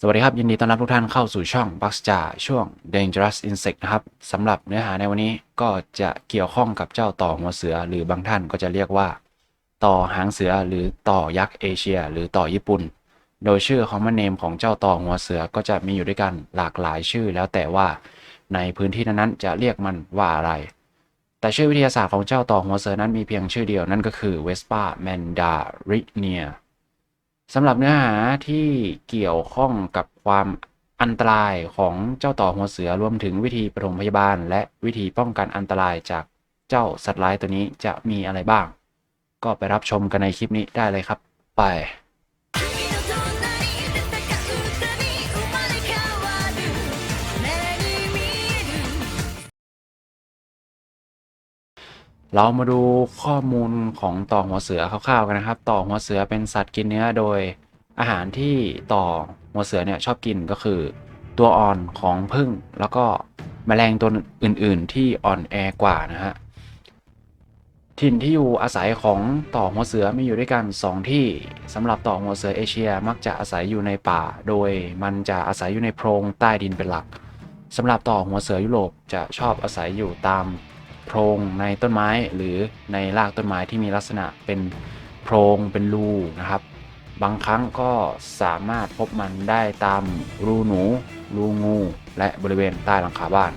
สวัสดีครับ ยินดีต้อนรับทุกท่านเข้าสู่ช่อง b u x j a ช่วง Dangerous Insect นะครับสำหรับเนื้อหาในวันนี้ก็จะเกี่ยวข้องกับเจ้าต่อหัวเสือ หรือบางท่านก็จะเรียกว่า ต่อหางเสือหรือต่อยักษ์เอเชีย หรือต่อญี่ปุ่น โดยชื่อ common name ของเจ้าต่อหัวเสือก็จะมีอยู่ด้วยกันหลากหลายชื่อ แล้วแต่ว่าในพื้นที่นั้นๆจะเรียกมันว่าอะไร แต่ชื่อวิทยาศาสตร์ของเจ้าต่อหัวเสือนั้นมีเพียงชื่อเดียวนั่นก็คือ Vespa mandarina สำหรับเนื้อหาที่เกี่ยวข้องกับความอันตรายของเจ้าต่อหัวเสือรวมถึงวิธีปฐมพยาบาล และวิธีป้องกันอันตรายจากเจ้าสัตว์ร้ายตัวนี้จะมีอะไรบ้าง ก็ไปรับชมกันในคลิปนี้ได้เลยครับ ไป เรามาดูข้อมูลของต่อหัวเสือคร่าวๆกันนะครับ ต่อหัวเสือเป็นสัตว์กินเนื้อโดยอาหารที่ต่อหัวเสือเนี่ยชอบกินก็คือ ตัวอ่อนของผึ้งแล้วก็แมลงตัวอื่นๆ ที่อ่อนแอกว่านะฮะถิ่นที่อยู่อาศัยของต่อหัวเสือมีอยู่ด้วยกัน 2 ที่สำหรับต่อหัวเสือเอเชียมักจะอาศัยอยู่ในป่า โดยมันจะอาศัยอยู่ในโพรงใต้ดินเป็นหลักสำหรับต่อหัวเสือยุโรปจะชอบอาศัยอยู่ตาม โพรงในต้นไม้หรือในรากต้นไม้ที่มีลักษณะเป็นโพรงเป็นรูนะครับ บางครั้งก็สามารถพบมันได้ตามรูหนู รูงู และบริเวณใต้หลังคาบ้าน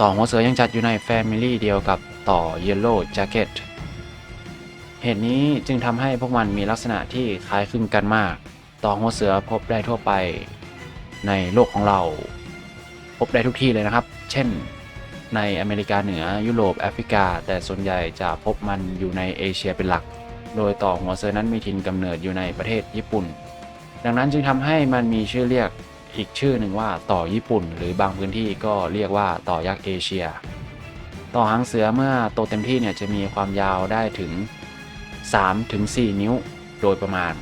ต่อหัวเสือยังจัดอยู่ในแฟมิลี่เดียวกับต่อ Yellow Jacket เหตุนี้จึงทำให้พวกมันมีลักษณะที่คล้ายคลึงกันมาก ต่อหัวเสือพบได้ทั่วไปในโลกของเรา พบได้ทุกที่เลยนะครับ เช่น ในอเมริกาเหนือยุโรปแอฟริกา แต่ส่วนใหญ่จะพบมันอยู่ในเอเชียเป็นหลัก โดยต่อหัวเสือนั้นมีถิ่นกำเนิดอยู่ในประเทศญี่ปุ่น ดังนั้นจึงทำให้มันมีชื่อเรียกอีกชื่อหนึ่งว่าต่อญี่ปุ่น หรือบางพื้นที่ก็เรียกว่าต่อยักษ์เอเชีย ต่อหางเสือเมื่อโตเต็มที่เนี่ยจะมีความยาวได้ถึง 3-4 นิ้วโดยประมาณ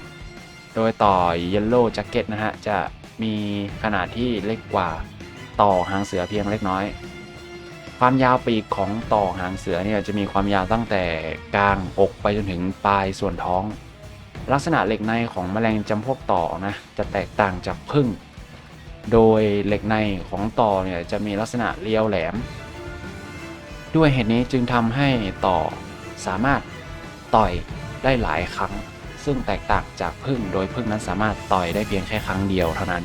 โดยต่อ Yellow Jacket นะฮะจะมีขนาดที่เล็กกว่าต่อหางเสือเพียงเล็กน้อย ความยาวปีกของต่อหางเสือเนี่ยจะมีความยาวตั้งแต่กลางอกไปจนถึงปลายส่วนท้อง ลักษณะเหล็กในของแมลงจำพวกต่อนะจะแตกต่างจากผึ้งโดยเหล็กในของต่อเนี่ยจะมีลักษณะเรียวแหลม ด้วยเหตุนี้จึงทำให้ต่อสามารถต่อยได้หลายครั้ง ซึ่งแตกต่างจากผึ้งโดยผึ้งนั้นสามารถต่อยได้เพียงแค่ครั้งเดียวเท่านั้น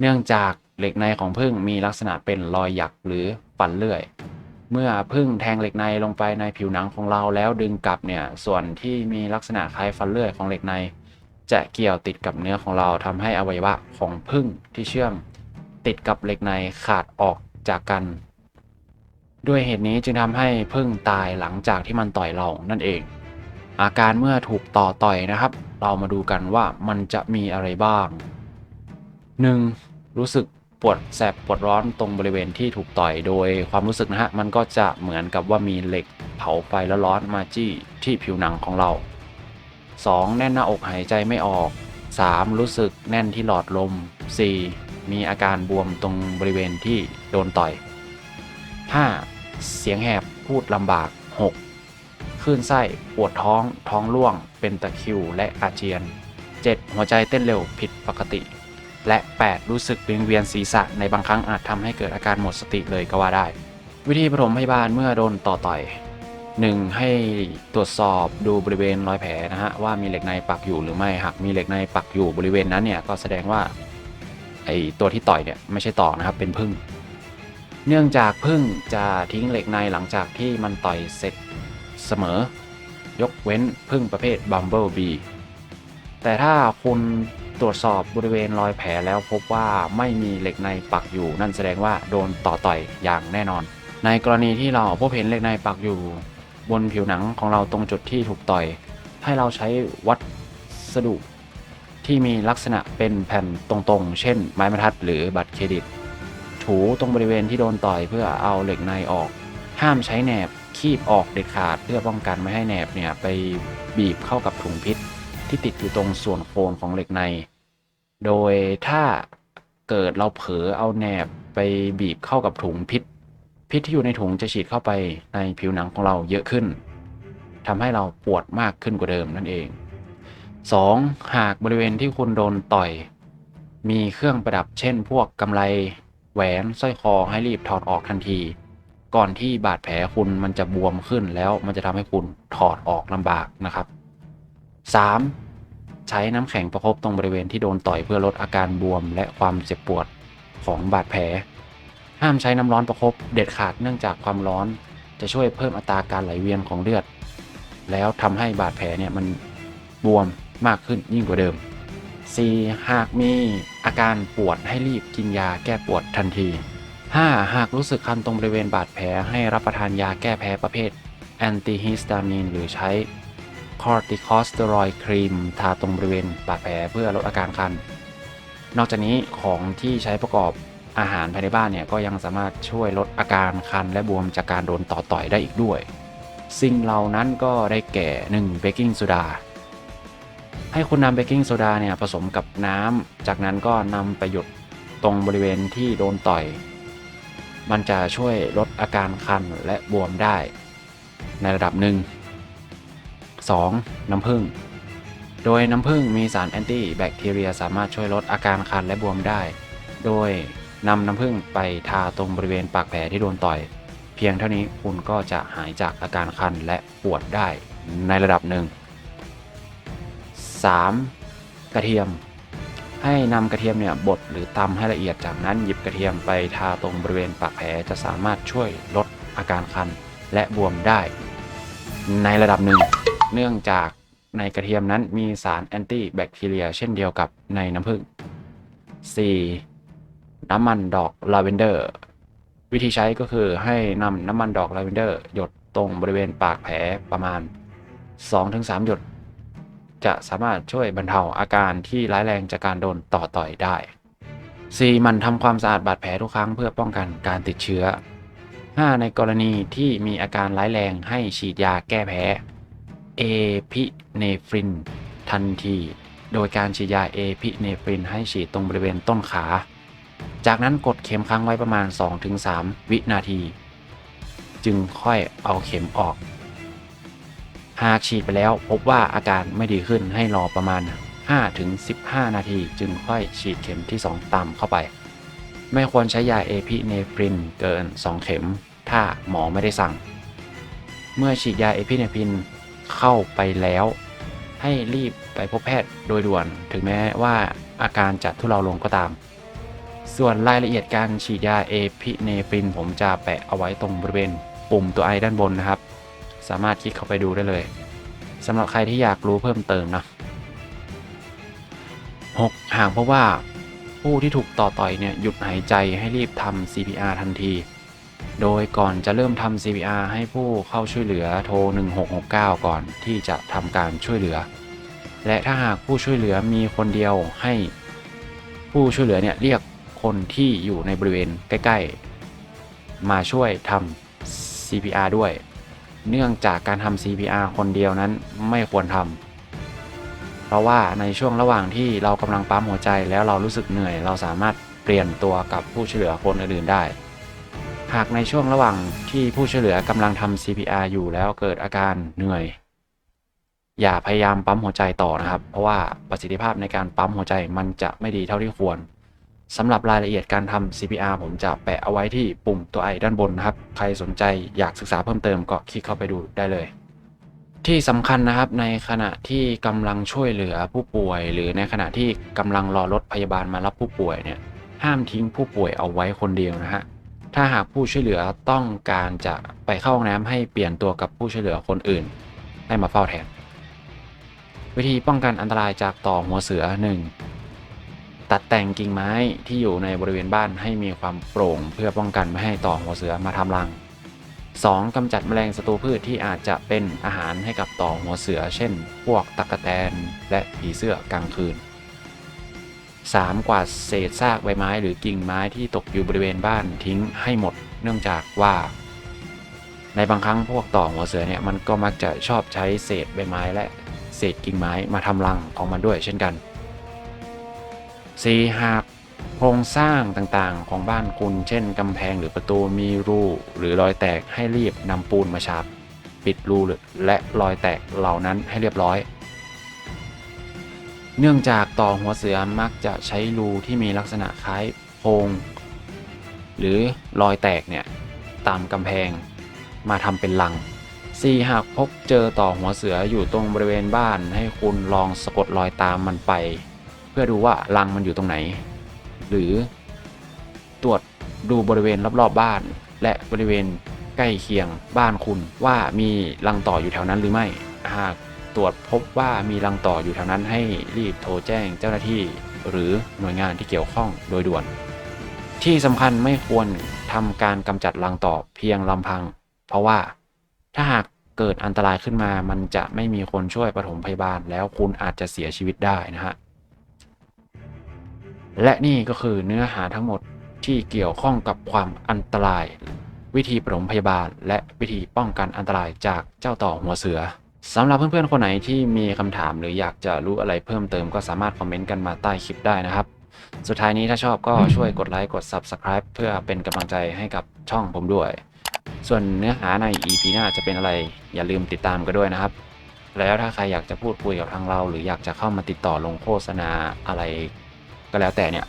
เนื่องจากเหล็กในของผึ้งมีลักษณะเป็นรอยหยักหรือฟันเลื่อย เมื่อผึ้งแทงเหล็กในลงไปในผิวหนังของเราแล้วดึงกลับเนี่ยส่วนที่มีลักษณะคล้ายฟันเลื่อยของเหล็กใน จะเกี่ยวติดกับเนื้อของเราทำให้อวัยวะของผึ้งที่เชื่อม ติดกับเหล็กในขาดออกจากกัน ด้วยเหตุนี้จึงทำให้ผึ้งตายหลังจากที่มันต่อยเรานั่นเอง อาการเมื่อถูกต่อต่อยนะครับ เรามาดูกันว่ามันจะมีอะไรบ้าง 1. รู้สึก ปวดแสบปวดร้อนตรงบริเวณที่ถูกต่อยโดยความรู้สึกนะฮะมันก็จะเหมือนกับว่ามีเหล็กเผาไฟแล้วร้อนมาจี้ที่ผิวหนังของเรา 2. แน่นหน้าอกหายใจไม่ออก 3. รู้สึกแน่นที่หลอดลม 4. มีอาการบวมตรงบริเวณที่โดนต่อย 5. เสียงแหบพูดลำบาก 6. คลื่นไส้ปวดท้องท้องร่วง เป็นตะคริวและอาเจียน 7. หัวใจเต้นเร็วผิดปกติ และ 8 รู้สึกวิงเวียนศีรษะในบางครั้งอาจทำให้เกิดอาการหมดสติเลยก็ว่าได้ วิธีปฐมพยาบาลเมื่อโดนต่อต่อย 1. ให้ตรวจสอบดูบริเวณรอยแผลนะฮะว่ามีเหล็กในปักอยู่หรือไม่หากมีเหล็กในปักอยู่บริเวณนั้นเนี่ยก็แสดงว่าไอตัวที่ต่อยเนี่ยไม่ใช่ต่อนะครับเป็นพึ่ง เนื่องจากพึ่งจะทิ้งเหล็กในหลังจากที่มันต่อยเสร็จเสมอ ยกเว้นพึ่งประเภท Bumblebee แต่ถ้าคุณ ตรวจสอบบริเวณรอยแผลแล้วพบว่าไม่มีเหล็กในปักอยู่ นั่นแสดงว่าโดนต่อต่อยอย่างแน่นอน ในกรณีที่เราพบเห็นเหล็กในปักอยู่ บนผิวหนังของเราตรงจุดที่ถูกต่อย ให้เราใช้วัสดุที่มีลักษณะเป็นแผ่นตรงๆ เช่น ไม้บรรทัดหรือบัตรเครดิต ถูตรงบริเวณที่โดนต่อยเพื่อเอาเหล็กในออก ห้ามใช้แหนบคีบออกเด็ดขาดเพื่อป้องกันไม่ให้แหนบเนี่ยไปบีบเข้ากับถุงพิษ ที่ติดอยู่ตรงส่วนโคนของเหล็กใน โดยถ้าเกิดเราเผลอเอาแหนบไปบีบเข้ากับถุงพิษ พิษที่อยู่ในถุงจะฉีดเข้าไปในผิวหนังของเราเยอะขึ้นทำให้เราปวดมากขึ้นกว่าเดิมนั่นเอง 2. หากบริเวณที่คุณโดนต่อย มีเครื่องประดับเช่น พวกกำไรแหวนสร้อยคอให้รีบถอดออกทันที ก่อนที่บาดแผลคุณมันจะบวมขึ้นแล้วมันจะทำให้คุณถอดออกลำบากนะครับ 3. ใช้น้ำแข็งประคบตรงบริเวณที่โดนต่อยเพื่อลดอาการบวมและความเจ็บปวดของบาดแผล ห้ามใช้น้ำร้อนประคบเด็ดขาดเนื่องจากความร้อน จะช่วยเพิ่มอัตราการไหลเวียนของเลือด แล้วทำให้บาดแผลเนี่ยมันบวมมากขึ้นยิ่งกว่าเดิม 4. หากมีอาการปวดให้รีบกินยาแก้ปวดทันที 5. หากรู้สึกคันตรงบริเวณบาดแผลให้รับประทานยาแก้แพ้ประเภทแอนติฮิสตามีนหรือใช้ คอร์ติคอสเตอรอยครีมทาตรงบริเวณบาดแผลเพื่อลดอาการคัน นอกจากนี้ของที่ใช้ประกอบอาหารภายในบ้านเนี่ยก็ยังสามารถช่วยลดอาการคันและบวมจากการโดนต่อต่อยได้อีกด้วย สิ่งเหล่านั้นก็ได้แก่ 1. เบกกิ้งโซดาให้คุณนำเบกกิ้งโซดาเนี่ยผสมกับน้ำ จากนั้นก็นำไปหยดตรงบริเวณที่โดนต่อย มันจะช่วยลดอาการคันและบวมได้ ในระดับหนึ่ง 2. น้ำผึ้ง โดยน้ำผึ้งมีสารแอนตี้แบคทีเรียสามารถช่วยลดอาการคันและบวมได้ โดยนำน้ำผึ้งไปทาตรงบริเวณปากแผลที่โดนต่อย เพียงเท่านี้คุณก็จะหายจากอาการคันและปวดได้ในระดับหนึ่ง 3. กระเทียม ให้นำกระเทียมเนี่ยบดหรือตำให้ละเอียดจากนั้นหยิบกระเทียมไปทาตรงบริเวณปากแผลจะสามารถช่วยลดอาการคันและบวมได้ ในระดับหนึ่ง เนื่องจากในกระเทียมนั้นมีสารแอนตี้แบคทีเรีย เช่นเดียวกับในน้ำผึ้ง 4. น้ำมันดอกลาเวนเดอร์ วิธีใช้ก็คือให้นำน้ำมันดอกลาเวนเดอร์หยดตรงบริเวณปากแผลประมาณ 2-3 หยด จะสามารถช่วยบรรเทาอาการที่ร้ายแรงจากการโดนต่อต่อยได้ 4. มันทำความสะอาดบาดแผลทุกครั้งเพื่อป้องกันการติดเชื้อ 5. ในกรณีที่มีอาการร้ายแรงให้ฉีดยาแก้แพ้ เอพิเนฟริน ทันที โดยการฉีดยาเอพิเนฟรินให้ฉีดตรงบริเวณต้นขา จากนั้นกดเข็มค้างไว้ประมาณ 2-3 วินาที จึงค่อยเอาเข็มออก หากฉีดไปแล้วพบว่าอาการไม่ดีขึ้นให้รอประมาณ 5-15 นาที จึงค่อยฉีดเข็มที่ 2 ตามเข้าไป ไม่ควรใช้ยาเอพิเนฟรินเกิน 2 เข็ม ถ้าหมอไม่ได้สั่ง เมื่อฉีดยาเอพิเนฟริน เข้าไปแล้ว ให้รีบไปพบแพทย์โดยด่วน ถึงแม้ว่าอาการจะทุเลาลงก็ตาม ส่วนรายละเอียดการฉีดยาเอพิเนฟริน ผมจะแปะเอาไว้ตรงบริเวณปุ่มตัวไอด้านบนนะครับ สามารถคลิกเข้าไปดูได้เลยสำหรับใครที่อยากรู้เพิ่มเติมนะ 6. หากพบว่าผู้ที่ถูกต่อต่อยเนี่ยหยุดหายใจให้รีบทำ CPR ทันที โดยก่อนจะเริ่มทำ CPR ให้ผู้เข้าช่วยเหลือโทร 1669 ก่อนที่จะทำการช่วยเหลือ และถ้าหากผู้ช่วยเหลือมีคนเดียวให้ ผู้ช่วยเหลือเนี่ยเรียกคนที่อยู่ในบริเวณใกล้ ๆ มาช่วยทำ CPR ด้วย เนื่องจากการทำ CPR คนเดียวนั้นไม่ควรทำเพราะว่าในช่วงระหว่างที่เรากำลังปั๊มหัวใจแล้วเรารู้สึกเหนื่อย เราสามารถเปลี่ยนตัวกับผู้ช่วยเหลือคนอื่นๆได้ หากในช่วงระหว่างที่ผู้ช่วยเหลือกำลังทำ CPR อยู่แล้วเกิดอาการเหนื่อย อย่าพยายามปั๊มหัวใจต่อนะครับ เพราะว่าประสิทธิภาพในการปั๊มหัวใจมันจะไม่ดีเท่าที่ควรสำหรับรายละเอียดการทำ CPR ผมจะแปะเอาไว้ที่ปุ่มตัวไอด้านบนนะครับ ใครสนใจอยากศึกษาเพิ่มเติมก็คลิกเข้าไปดูได้เลย ที่สำคัญนะครับในขณะที่กำลังช่วยเหลือผู้ป่วย หรือในขณะที่กำลังรอรถพยาบาลมารับผู้ป่วยเนี่ยห้ามทิ้งผู้ป่วยเอาไว้คนเดียวนะฮะ ถ้าหากผู้ช่วยเหลือต้องการจะไปเข้าห้องน้ำให้เปลี่ยนตัวกับผู้ช่วยเหลือคนอื่น ให้มาเฝ้าแทน วิธีป้องกันอันตรายจากต่อหัวเสือ 1. ตัดแต่งกิ่งไม้ที่อยู่ในบริเวณบ้านให้มีความโปร่ง เพื่อป้องกันไม่ให้ต่อหัวเสือมาทำรัง 2. กำจัดแมลงศัตรูพืชที่อาจจะเป็นอาหารให้กับต่อหัวเสือ เช่น พวกตั๊กแตนและผีเสื้อกลางคืน 3. กวาดเศษซากใบไม้หรือกิ่งไม้ที่ตกอยู่บริเวณบ้านทิ้งให้หมด เนื่องจากว่า ในบางครั้งพวกต่อหัวเสือเนี่ยมันก็มักจะชอบใช้เศษใบไม้และเศษกิ่งไม้มาทำรังออกมาด้วยเช่นกัน 4. หากโครงสร้างต่างๆของบ้านคุณเช่นกำแพงหรือประตูมีรูหรือรอยแตกให้รีบนำปูนมาฉาบ ปิดรูและรอยแตกเหล่านั้นให้เรียบร้อย เนื่องจากต่อหัวเสือมักจะใช้รูที่มีลักษณะคล้ายโพรงหรือรอยแตกเนี่ยตามกำแพงมาทำเป็นรัง 4. หากพบเจอต่อหัวเสืออยู่ตรงบริเวณบ้านให้คุณลองสะกดรอยตามมันไป เพื่อดูว่ารังมันอยู่ตรงไหน หรือตรวจดูบริเวณรอบๆบบ้าน และบริเวณใกล้เคียงบ้านคุณว่ามีรังต่ออยู่แถวนั้นหรือไม่ หาก ตรวจพบว่ามีรังต่ออยู่แถวนั้นให้รีบโทรแจ้งเจ้าหน้าที่ หรือหน่วยงานที่เกี่ยวข้องโดยด่วน ที่สำคัญไม่ควรทำการกำจัดรังต่อเพียงลำพัง เพราะว่าถ้าหากเกิดอันตรายขึ้นมา มันจะไม่มีคนช่วยปฐมพยาบาล แล้วคุณอาจจะเสียชีวิตได้นะฮะ และนี่ก็คือเนื้อหาทั้งหมดที่เกี่ยวข้องกับความอันตราย วิธีปฐมพยาบาล และวิธีป้องกันอันตรายจากเจ้าต่อหัวเสือ สำหรับเพื่อนๆคนไหนที่มีคำถามหรืออยากจะรู้อะไรเพิ่มเติมก็สามารถคอมเมนต์กันมาใต้คลิปได้นะครับ สุดท้ายนี้ถ้าชอบก็ช่วยกดไลค์กด Subscribe เพื่อเป็นกำลังใจให้กับช่องผมด้วย ส่วนเนื้อหาใน EP หน้าจะเป็นอะไรอย่าลืมติดตามกันด้วยนะครับ แล้วถ้าใครอยากจะพูดคุยกับทางเรา หรืออยากจะเข้ามาติดต่อลงโฆษณาอะไร ก็แล้วแต่เนี่ย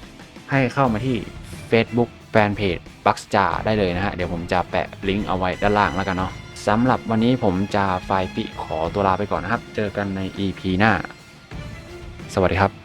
ให้เข้ามาที่ Facebook แฟนเพจ b u x j a ได้เลยนะฮะเดี๋ยวผมจะแปะลิงก์เอาไว้ด้านล่างแล้วกันเนาะ สำหรับวันนี้ผมจะไฟปิขอตัวลาไปก่อนนะครับ เจอกันใน EP หน้า สวัสดีครับ